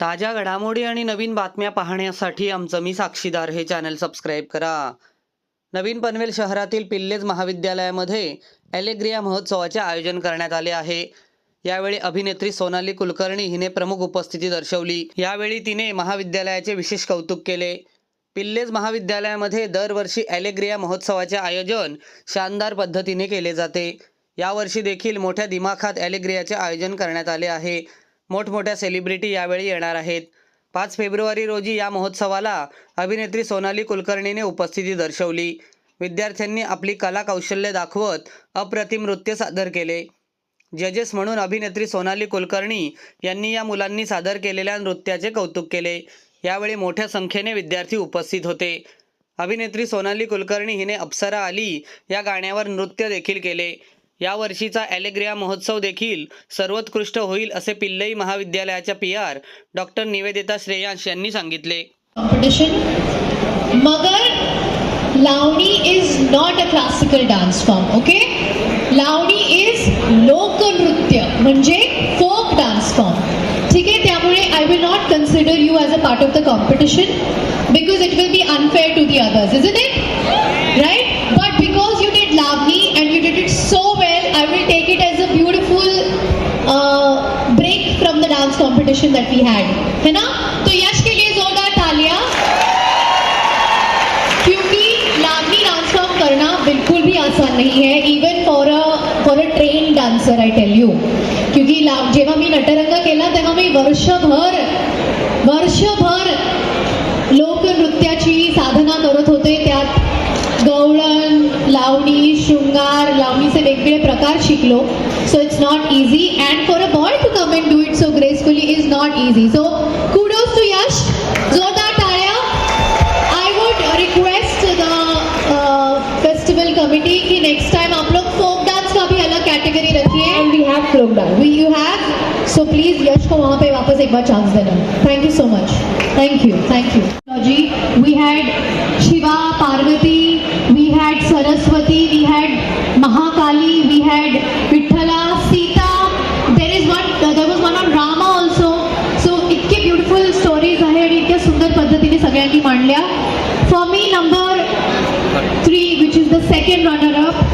ताज्या घडामोडी आणि नवीन बातम्या पाहण्यासाठी आमचं मी साक्षीदार हे चॅनल सबस्क्राईब करा. नवीन पनवेल शहरातील पिल्लेज महाविद्यालयामध्ये ॲलेग्रिया महोत्सवाचे आयोजन करण्यात आले आहे. यावेळी अभिनेत्री सोनाली कुलकर्णी हिने प्रमुख उपस्थिती दर्शवली. यावेळी तिने महाविद्यालयाचे विशेष कौतुक केले. पिल्लेज महाविद्यालयामध्ये दरवर्षी ॲलेग्रिया महोत्सवाचे आयोजन शानदार पद्धतीने केले जाते. यावर्षी देखील मोठ्या दिमाखात ॲलेग्रियाचे आयोजन करण्यात आले आहे. मोठमोठ्या सेलिब्रिटी यावेळी येणार आहेत. पाच फेब्रुवारी रोजी या महोत्सवाला अभिनेत्री सोनाली कुलकर्णीने उपस्थिती दर्शवली. विद्यार्थ्यांनी आपली कला कौशल्य दाखवत अप्रतिम नृत्य सादर केले. जजेस म्हणून अभिनेत्री सोनाली कुलकर्णी यांनी या मुलांनी सादर केलेल्या नृत्याचे कौतुक केले. यावेळी मोठ्या संख्येने विद्यार्थी उपस्थित होते. अभिनेत्री सोनाली कुलकर्णी हिने अप्सरा आली या गाण्यावर नृत्य देखील केले. यावर्षीचा ॲलेग्रिया महोत्सव देखील सर्वोत्कृष्ट होईल असे पिल्लई महाविद्यालयाच्या P R doctor Nivedita Shreyansh यांनी सांगितले. मगर Lavani is not a classical dance form okay Lavani is लोकनृत्य म्हणजे फोक डान्स फॉर्म ठीक आहे? त्यामुळे I will not consider you as a part of the competition because it will be unfair to the others is it competition that we had है ना? तो यश के लिए जोरदार तालियाँ। क्योंकि लावनी डांस फॉर्म करना बिल्कुल भी आसान नहीं है even for a for a train dancer I tell you क्योंकि लाव जेव्हा मी नटरंग केला, तेव्हा मी वर्षभर वर्षभर लोकनृत्याची साधना करत होते. त्यात गवळण, लावणी, शृंगार, लावणीचे वेगवेगळे प्रकार शिकलो. So it's not easy and for a boy to come so not easy. So kudos to Yash. Zordar Taya. I would request the uh, festival committee ki next time upload folk dance ka bhi alag category rakhiye. And we have folk dance. We you have. So please Yash ko wahan pe wapas ek baar chance dena. Thank you so much. Thank you. Thank you. Ji, we had the second runner-up.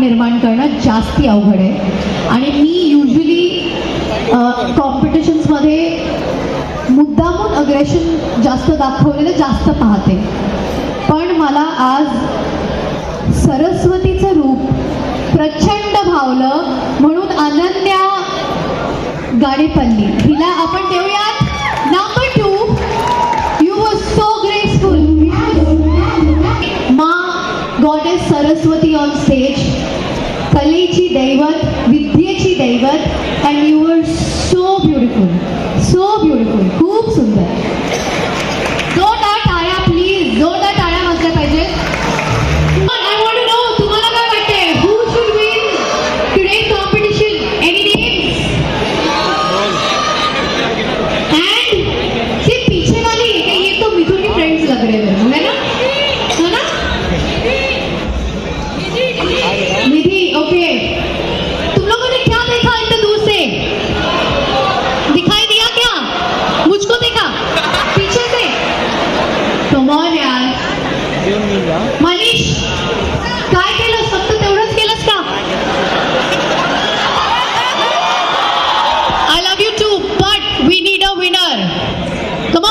निर्माण करणं जास्ती अवघड आहे. आणि मी usually कॉम्पिटिशन्समध्ये मुद्दामून aggression जास्त दाखवलेलं जास्त पाहते. पण मला आज सरस्वतीचं रूप प्रचंड भावलं म्हणून अनन्या गाडेपल्ली हिला आपण देऊयात? दैवत and you were so beautiful so कम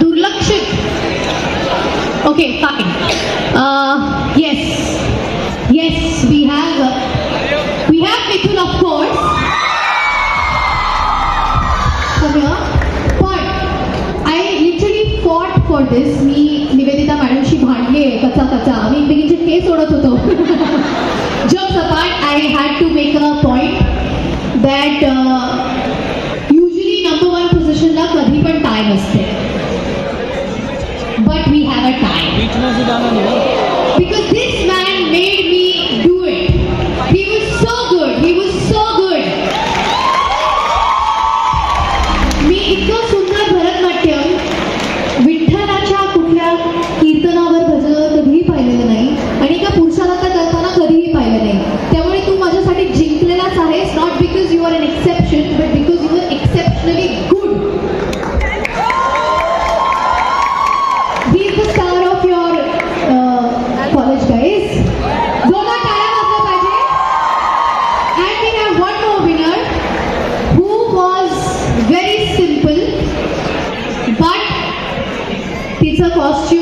दुर्लक्षित okay fine yes yes we have we have Mithun of course सगळं पण आय लिटरली फॉर दिस मी निवेदिता मॅडमशी भांडले कचा कचा मी एकमेकींचे केस सोडत होतो just apart I had to make a that usually number one पोझिशनला कधी पण टाय नसते but we have a tie तिचं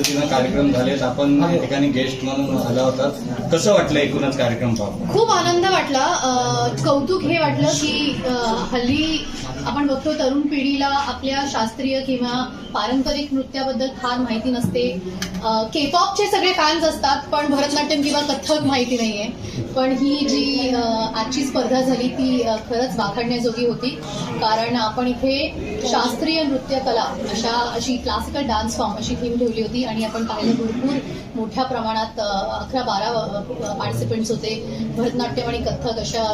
पद्धतीनं कार्यक्रम झालेत आपण या ठिकाणी गेस्ट म्हणून आला होता. कसं वाटलं एकूणच कार्यक्रम पाहून? खूप आनंद वाटला. अं, कौतुक हे वाटलं की अं, हल्ली आपण बघतो तरुण पिढीला आपल्या शास्त्रीय किंवा पारंपरिक नृत्याबद्दल फार माहिती नसते. के पॉपचे सगळे फॅन्स असतात पण भरतनाट्यम किंवा कथ्थक माहिती नाहीये. पण ही जी अं, आजची स्पर्धा झाली ती अं, खरंच वाखाणण्याजोगी होती. कारण आपण इथे शास्त्रीय नृत्य कला अशा अशी क्लासिकल डान्स फॉर्म अशी थीम ठेवली होती. आणि आपण पाहिलं भरपूर मोठ्या प्रमाणात अकरा बारा पार्टिसिपंट्स होते. भरतनाट्यम आणि कथ्थक अशा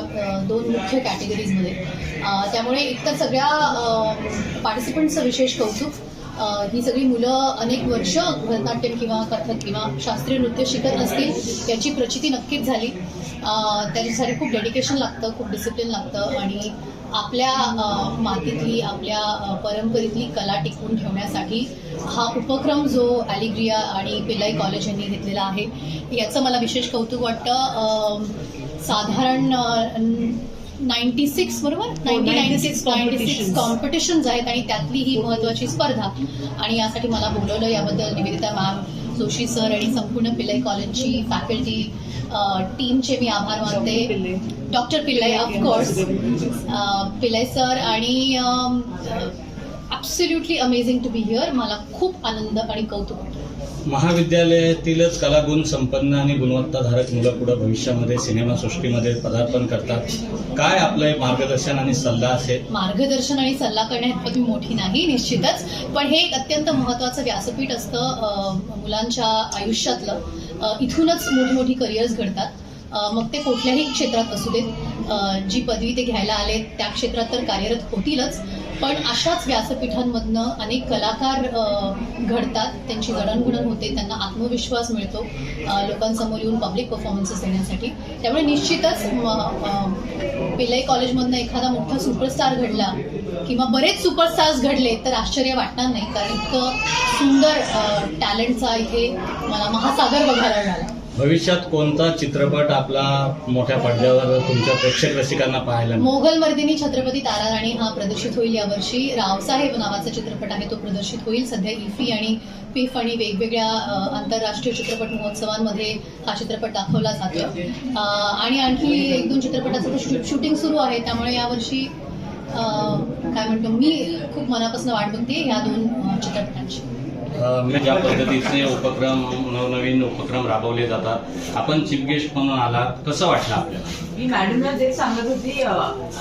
दोन मुख्य कॅटेगरीजमध्ये त्यामुळे एकतर सगळ्या पार्टिसिपंट्सचं विशेष कौतुक ही सगळी मुलं अनेक वर्ष भरतनाट्यम किंवा कथ्थक किंवा शास्त्रीय नृत्य शिकत असतील याची प्रचिती नक्कीच झाली. त्याच्यासाठी खूप डेडिकेशन लागतं खूप डिसिप्लिन लागतं आणि आपल्या मातीतली आपल्या परंपरेतली कला टिकवून ठेवण्यासाठी हा उपक्रम जो ॲलिग्रिया आणि पिल्लाई कॉलेज यांनी घेतलेला आहे याचं मला विशेष कौतुक वाटतं. साधारण नाईन्टी सिक्स बरोबर? Ninety ninety six ninety six competitions आहेत आणि त्यातली ही महत्त्वाची स्पर्धा. आणि यासाठी मला बोलवलं याबद्दल निवेदिता मॅम जोशी सर आणि संपूर्ण पिल्लाई कॉलेजची फॅकल्टी टीमचे मी आभार मानते. Doctor Pillai of course Pillai sir आणि absolutely amazing to be here मला खूप आनंद आणि कौतुक वाटतं महाविद्यालयातीलच कलागुण संपन्न आणि गुणवत्ताधारक मुलं पुढे भविष्यामध्ये सिनेमा सृष्टीमध्ये पदार्पण करतात. काय आपलं मार्गदर्शन आणि सल्ला असेल? मार्गदर्शन आणि सल्ला करण्यात मी मोठी नाही निश्चितच. पण हे एक अत्यंत महत्त्वाचं व्यासपीठ असतं मुलांच्या आयुष्यातलं. इथूनच मोठमोठी करिअर्स घडतात. मग ते कुठल्याही क्षेत्रात असू देत. जी पदवी ते घ्यायला आले त्या क्षेत्रात तर कार्यरत होतीलच. पण अशाच व्यासपीठांमधनं अनेक कलाकार घडतात. त्यांची जडणघडण होते त्यांना आत्मविश्वास मिळतो लोकांसमोर येऊन पब्लिक परफॉर्मन्सेस देण्यासाठी. त्यामुळे निश्चितच म- कॉलेजमधनं एखादा मोठा सुपरस्टार घडला किंवा बरेच सुपरस्टार्स घडले तर आश्चर्य वाटणार नाही. कारण इतकं सुंदर टॅलेंटचा इथे मला महासागर बघायला मिळाला. भविष्यात कोणता चित्रपट आपला मोठ्या पडद्यावर तुमच्या प्रेक्षक रसिकांना पाहायला मोगल मर्दिनी छत्रपती तारा राणी हा प्रदर्शित होईल यावर्षी. रावसाहेब नावाचा चित्रपट आहे तो प्रदर्शित होईल. सध्या इफी आणि पिफ आणि वेगवेगळ्या आंतरराष्ट्रीय चित्रपट महोत्सवांमध्ये हा चित्रपट दाखवला जातो. आणि आणखी एक दोन चित्रपटाचं शूटिंग सुरू आहे. त्यामुळे यावर्षी काय म्हणतो मी खूप मनापासून वाट बघते या दोन चित्रपटांची. अ, म्हणजे ज्या पद्धतीचे उपक्रम नवनवीन उपक्रम राबवले जातात. आपण चीफ गेस्ट म्हणून आलात. कसं वाटलं आपल्याला? मी मॅडमला जे सांगत होती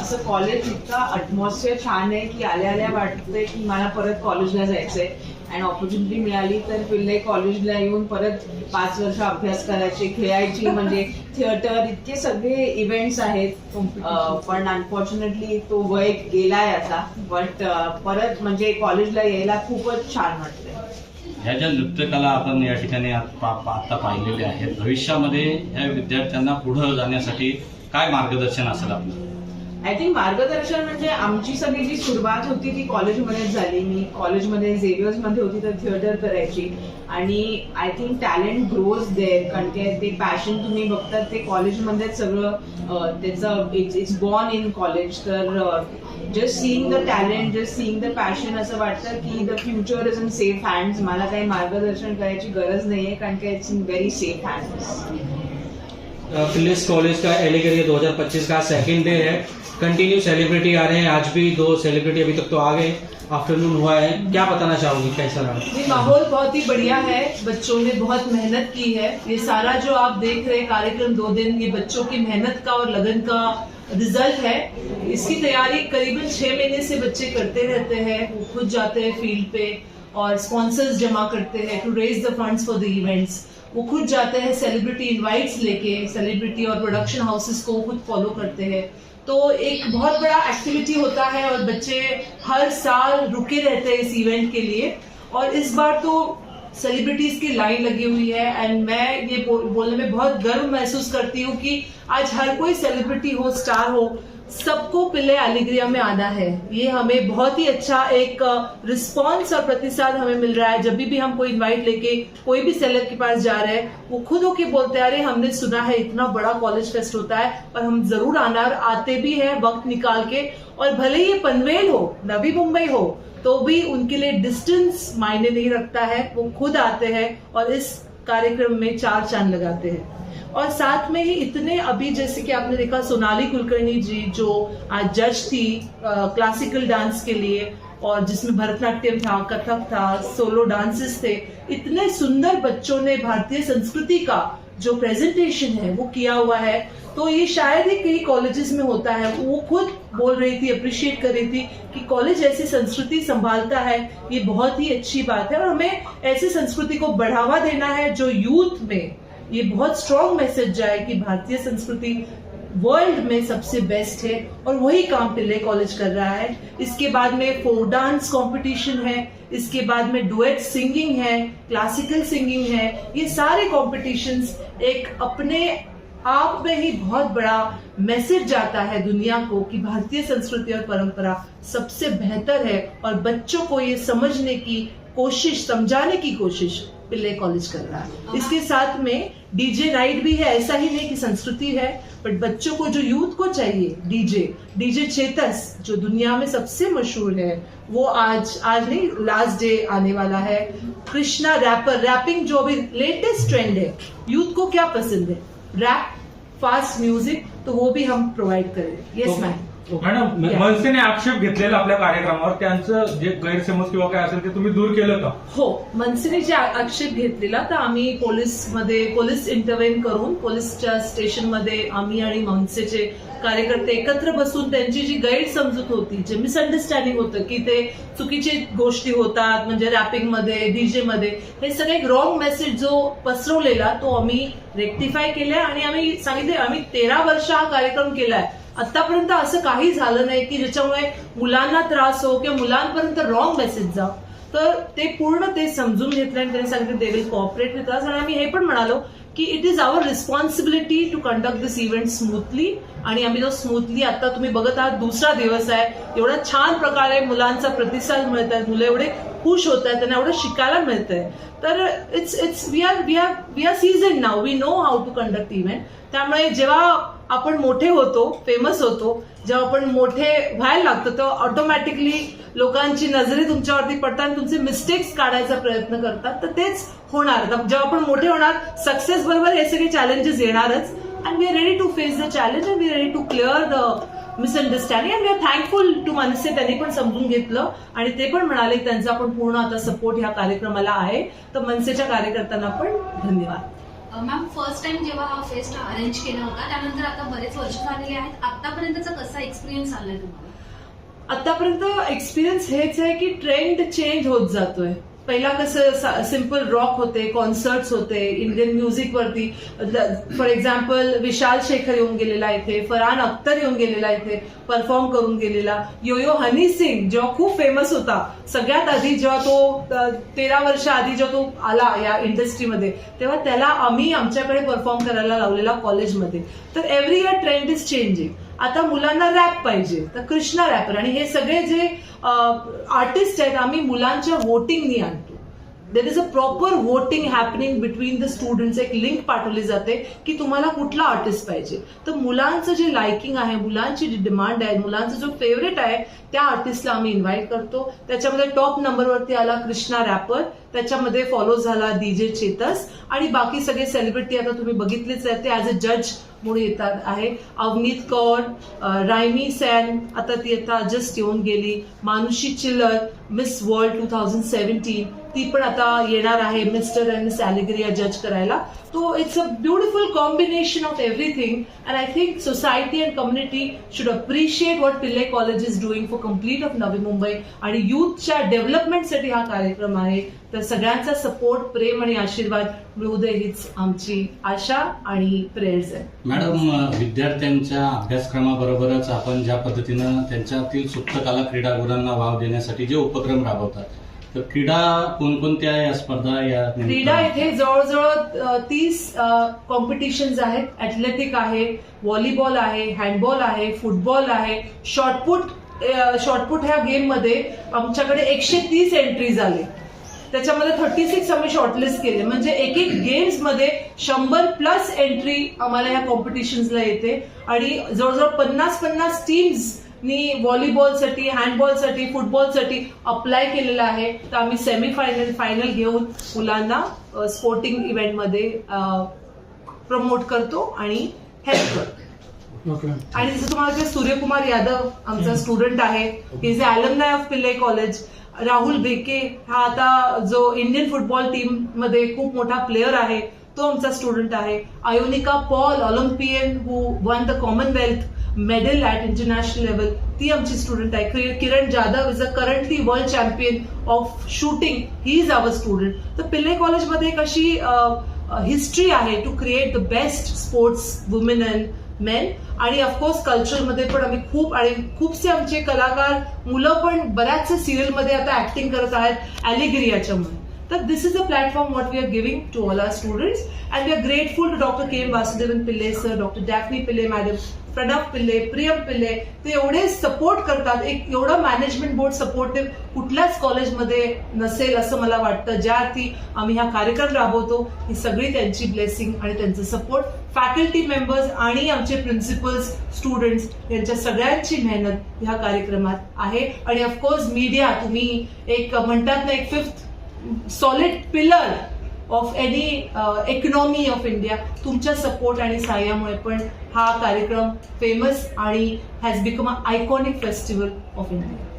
असं कॉलेज इतका अटमॉस्फिअर छान आहे की आल्या आल्या वाटतंय की मला परत कॉलेजला जायचंय. अँड ऑपॉर्च्युनिटी मिळाली तर पिल्ले कॉलेजला येऊन परत पाच वर्ष अभ्यास करायचे खेळायची. म्हणजे थिएटर इतके सगळे इव्हेंट्स आहेत. पण अनफॉर्च्युनेटली तो वय गेलाय आता. बट परत म्हणजे कॉलेजला यायला खूपच छान वाटतंय. ह्या ज्या नृत्यकला आपण या ठिकाणी आता पाहिलेल्या आहेत भविष्यामध्ये ह्या विद्यार्थ्यांना पुढे जाण्यासाठी काय मार्गदर्शन असेल आपलं? आय थिंक मार्गदर्शन म्हणजे आमची सगळी जी सुरुवात होती ती कॉलेजमध्येच झाली. मी कॉलेजमध्ये झेवियर्समध्ये होती तर थिएटर करायची. आणि I think talent grows there कारण की ते पॅशन तुम्ही बघतात ते कॉलेजमध्येच सगळं त्याचं it's it's born in college तर just seeing the talent just seeing the passion असं वाटतं की the future is in safe hands मला काही मार्गदर्शन करायची गरज नाहीये कारण की it's in very safe hands Pillai's college का एलिगरी 2025 का सेकंड डे है. कंटिन्यू सेलिब्रिटी आ रहे हैं. आज भी दो सेलिब्रिटी अभी तक तो आ गए. आफ्टरनून हुआ है. क्या बताना चाहोगी कैसा रहा ये माहौल बहुत ही बढ़िया है. बच्चों ने बहुत मेहनत की है. ये सारा जो आप देख रहे हैं कार्यक्रम दो दिन ये बच्चों की मेहनत का और लगन का रिज़ल्ट है. इसकी तैयारी करीबन छह महीने से बच्चे करते रहते हैं वो खुद जाते हैं फ़ील्ड पे और स्पॉन्सर्स जमा करते हैं to raise the funds for the events वो खुद जाते हैं सेलिब्रिटी इनवाइट्स लेके सेलिब्रिटी और प्रोडक्शन हाउसेस को खुद फॉलो करते हैं। तो एक बहुत बड़ा एक्टिविटी होता है और बच्चे हर साल रुके रहते हैं इस इवेंट के लिए। और इस बार तो सेलिब्रिटीज की लाइन लगी हुई है एंड मैं ये बोलने में बहुत गर्व महसूस करती हूँ कि आज हर कोई सेलिब्रिटी हो स्टार हो सबको पिल्ले एलिग्रिया में आना है। ये हमें बहुत ही अच्छा एक रिस्पांस और प्रतिसाद हमें मिल रहा है। जब भी हम कोई इनवाइट लेके कोई भी सेलर के पास जा रहे हैं, वो खुद होके बोलते हैं, अरे, हमने सुना है, इतना बड़ा कॉलेज फेस्ट होता है और हम ज़रूर आना और आते भी हैं वक्त निकाल के। और भले ये पनवेल हो, नवी मुंबई हो तो भी उनके लिए डिस्टेंस मायने नहीं रखता है। वो खुद आते हैं और इस कार्यक्रम में चार चाँद लगाते हैं। और साथ में ही इतने अभी जैसे कि आपने देखा सोनाली कुलकर्णी जी जो आज जज थी आ, क्लासिकल डांस के लिए और जिसमें भरतनाट्यम था कथक था सोलो डांसेस थे इतने सुंदर बच्चों ने भारतीय संस्कृति का जो प्रेजेंटेशन है, वो किया हुआ है तो ये शायद ही कई कॉलेजेस में होता है। वो खुद बोल रही थी अप्रिशिएट कर रही थी कि कॉलेज ऐसी संस्कृति संभालता है, ये बहुत ही अच्छी बात है और हमें ऐसी संस्कृति को बढ़ावा देना है जो यूथ में ये बहुत स्ट्रॉन्ग मैसेज जाए कि भारतीय संस्कृति वर्ल्ड में सबसे बेस्ट है और वही काम पिल्ले कॉलेज कर रहा है इसके बाद में फोक डांस कंपटीशन है इसके बाद में डुएट सिंगिंग है क्लासिकल सिंगिंग है ये सारे कॉम्पिटिशन्स एक अपने आप में ही बहुत बड़ा मैसेज जाता है दुनिया को कि भारतीय संस्कृति और परंपरा सबसे बेहतर है और बच्चों को ये समझने की कोशिश समझाने की कोशिश पिल्ले कॉलेज कर रहा है। इसके साथ में डीजे नाइट भी है ऐसा ही नहीं कि संस्कृति है बट बच्चों को जो यूथ को चाहिए डीजे डीजे चेतस जो दुनिया में सबसे मशहूर है वो आज आज नहीं लास्ट डे आने वाला है। कृष्णा रैपर रैपिंग जो अभी लेटेस्ट ट्रेंड है यूथ को क्या पसंद है? रैप फास्ट म्यूज़िक तो वो भी हम प्रोवाइड करें। Yes ma'am madam. मनसेने आक्षेप घेतलेला आपल्या कार्यक्रमावर. त्यांचं जे गैरसमज किंवा काय असेल ते तुम्ही दूर केलं का? हो मनसेने जे आक्षेप घेतलेला तर आम्ही पोलीसमध्ये पोलीस इंटरव्हेन करून पोलीसच्या स्टेशनमध्ये आम्ही आणि मनसेचे कार्यकर्ते एकत्र बसून त्यांची जी गैरसमजूत होती जे मिसअंडरस्टँडिंग होतं की ते चुकीची गोष्टी होतात म्हणजे रॅपिंगमध्ये डीजे मध्ये हे सगळे एक रॉंग मेसेज जो पसरवलेला तो आम्ही रेक्टिफाय केलाय आणि आम्ही सांगितले आम्ही तेरा वर्ष हा कार्यक्रम केलाय. आतापर्यंत असं काही झालं नाही की ज्याच्यामुळे मुलांना त्रास हो किंवा मुलांपर्यंत रॉंग मेसेज जा. तर ते पूर्ण ते समजून घेतलं आणि त्यांनी सांगितलं they will cooperate with us आणि आम्ही हे पण म्हणालो की it is our responsibility to conduct this event smoothly आणि आम्ही तो स्मूथली आता तुम्ही बघत आहात दुसरा दिवस आहे. एवढा छान प्रकारे मुलांचा प्रतिसाद मिळत आहे. मुलं एवढे खुश होत आहेत त्यांना एवढं शिकायला मिळतंय. तर it's it's we are we are we are season now we know how to conduct event त्यामुळे जेव्हा आपण मोठे होतो फेमस होतो जेव्हा आपण मोठे व्हायला लागतो तेव्हा ऑटोमॅटिकली लोकांची नजरे तुमच्यावरती पडतात आणि तुमचे मिस्टेक्स काढायचा प्रयत्न करतात. तर तेच होणार. जेव्हा आपण मोठे होणार सक्सेस बरोबर हे सगळे चॅलेंजेस येणारच. And we are ready to face the challenge and we are ready to clear the misunderstanding and we are thankful to Manase त्यांनी पण समजून घेतलं. आणि ते पण म्हणाले त्यांचा पण पूर्ण आता सपोर्ट ह्या कार्यक्रमाला आहे. तर मनसेच्या कार्यकर्त्यांना पण धन्यवाद. मॅम फर्स्ट टाइम जेव्हा हा फेस्ट अरेंज केला होता त्यानंतर आता बरेच वर्ष झालेले आहेत. आतापर्यंतचा कसा एक्सपिरियन्स आलाय तुम्हाला? आतापर्यंत एक्सपिरियन्स हेच आहे की ट्रेंड चेंज होत जातोय. पहिला कसं सिंपल रॉक होते कॉन्सर्ट्स होते इंडियन म्युझिक वरती. फॉर एक्झाम्पल विशाल शेखर येऊन गेलेला इथे फरहान अख्तर येऊन गेलेला इथे परफॉर्म करून गेलेला. यो यो हनी सिंग जेव्हा खूप फेमस होता सगळ्यात आधी जेव्हा तो तेरा वर्ष आधी जेव्हा तो आला या इंडस्ट्रीमध्ये तेव्हा त्याला आम्ही आमच्याकडे परफॉर्म करायला लावलेला कॉलेजमध्ये तर every year trend is changing आता मुलांना रॅप पाहिजे. तर कृष्णा रॅपर आणि हे सगळे जे आर्टिस्ट आहेत आम्ही मुलांच्या वोटिंगनी आणतो. There is a proper voting happening between the students एक लिंक पाठवली जाते की तुम्हाला कुठला आर्टिस्ट पाहिजे. तर मुलांचं जे लाइकिंग आहे मुलांची जी डिमांड आहे मुलांचा जो फेवरेट आहे त्या आर्टिस्टला आम्ही इन्व्हाइट करतो. त्याच्यामध्ये टॉप नंबरवरती आला कृष्णा रॅपर त्याच्यामध्ये फॉलो झाला डीजे चेतस आणि बाकी सगळे सेलिब्रिटी आता तुम्ही बघितलेच आहे ते ॲज अ जज म्हणून येतात आहे. अवनीत कौर रायमी सॅन आता ती आता जस्ट येऊन गेली. Manushi Chhillar Miss World two thousand seventeen ती पण आता येणार आहे मिस्टर अँड मिस जज करायला. तो it's a beautiful combination of everything and I think society and community should appreciate what Pillai college is doing for complete of Navi Mumbai आणि युथच्या डेव्हलपमेंटसाठी हा कार्यक्रम आहे. तर सगळ्यांचा सपोर्ट प्रेम आणि आशीर्वाद मिळू दे हीच आमची आशा आणि प्रेयर्स आहे. मॅडम विद्यार्थ्यांच्या अभ्यासक्रमाबरोबरच आपण ज्या पद्धतीनं त्यांच्यातील सुप्त कला क्रीडागुणांना वाव देण्यासाठी जे उपक्रम राबवतात तर क्रीडा कोणकोणत्या या स्पर्धा या क्रीडा इथे जवळजवळ तीस कॉम्पिटिशन्स आहेत. ॲथलेटिक आहे व्हॉलीबॉल आहे हँडबॉल आहे फुटबॉल आहे. शॉर्टपुट शॉर्टपुट ह्या गेममध्ये आमच्याकडे एकशे तीस एंट्रीज आले. त्याच्यामध्ये थर्टी सिक्स आम्ही शॉर्टलिस्ट केले. म्हणजे एक एक गेम्समध्ये शंभर प्लस एंट्री आम्हाला ह्या कॉम्पिटिशन्सला येते. आणि जवळजवळ पन्नास पन्नास टीम्स नी व्हॉलीबॉलसाठी हँडबॉलसाठी फुटबॉलसाठी अप्लाय केलेलं आहे. तर आम्ही सेमीफायनल फायनल घेऊन मुलांना स्पोर्टिंग इव्हेंटमध्ये प्रमोट करतो आणि हेल्प करतो. आणि जसं तुम्हाला ते सूर्यकुमार यादव आमचा स्टुडंट आहे. Is a alumni of Pillai college Rahul बेके हा आता जो इंडियन फुटबॉल टीममध्ये खूप मोठा प्लेअर आहे तो आमचा स्टुडंट आहे. Ayonika Paul olympian who won the Commonwealth medal at international level ती आमची स्टुडंट आहे. Kiran Jadhav is a currently world champion of shooting he is our student तर पिल्ले कॉलेजमध्ये एक अशी हिस्ट्री आहे to create the best sports women and men आणि of course कल्चरमध्ये पण आम्ही खूप आणि खूपसे आमचे कलाकार मुलं पण बऱ्याचशा सिरियलमध्ये आता ऍक्टिंग करत आहेत ॲलिगिरियाच्यामुळे तर this is a platform what we are giving to all our students and we are grateful to doctor K M Vasudevan Pillai sir doctor Daphne पिल्ले मॅडम प्रणव पिल्ले प्रियम पिल्ले ते एवढे सपोर्ट करतात. एक एवढं मॅनेजमेंट बोर्ड सपोर्टिव्ह कुठल्याच कॉलेजमध्ये नसेल असं मला वाटतं. ज्या अर्थी आम्ही हा कार्यक्रम राबवतो ही सगळी त्यांची ब्लेसिंग आणि त्यांचं सपोर्ट फॅकल्टी मेंबर्स आणि आमचे प्रिन्सिपल्स स्टुडंट्स यांच्या सगळ्यांची मेहनत ह्या कार्यक्रमात आहे. आणि ऑफकोर्स मीडिया तुम्ही एक म्हणतात ना एक fifth solid pillar of any economy of India तुमच्या सपोर्ट आणि सहाय्यामुळे पण हा कार्यक्रम फेमस आणि has become a iconic festival of India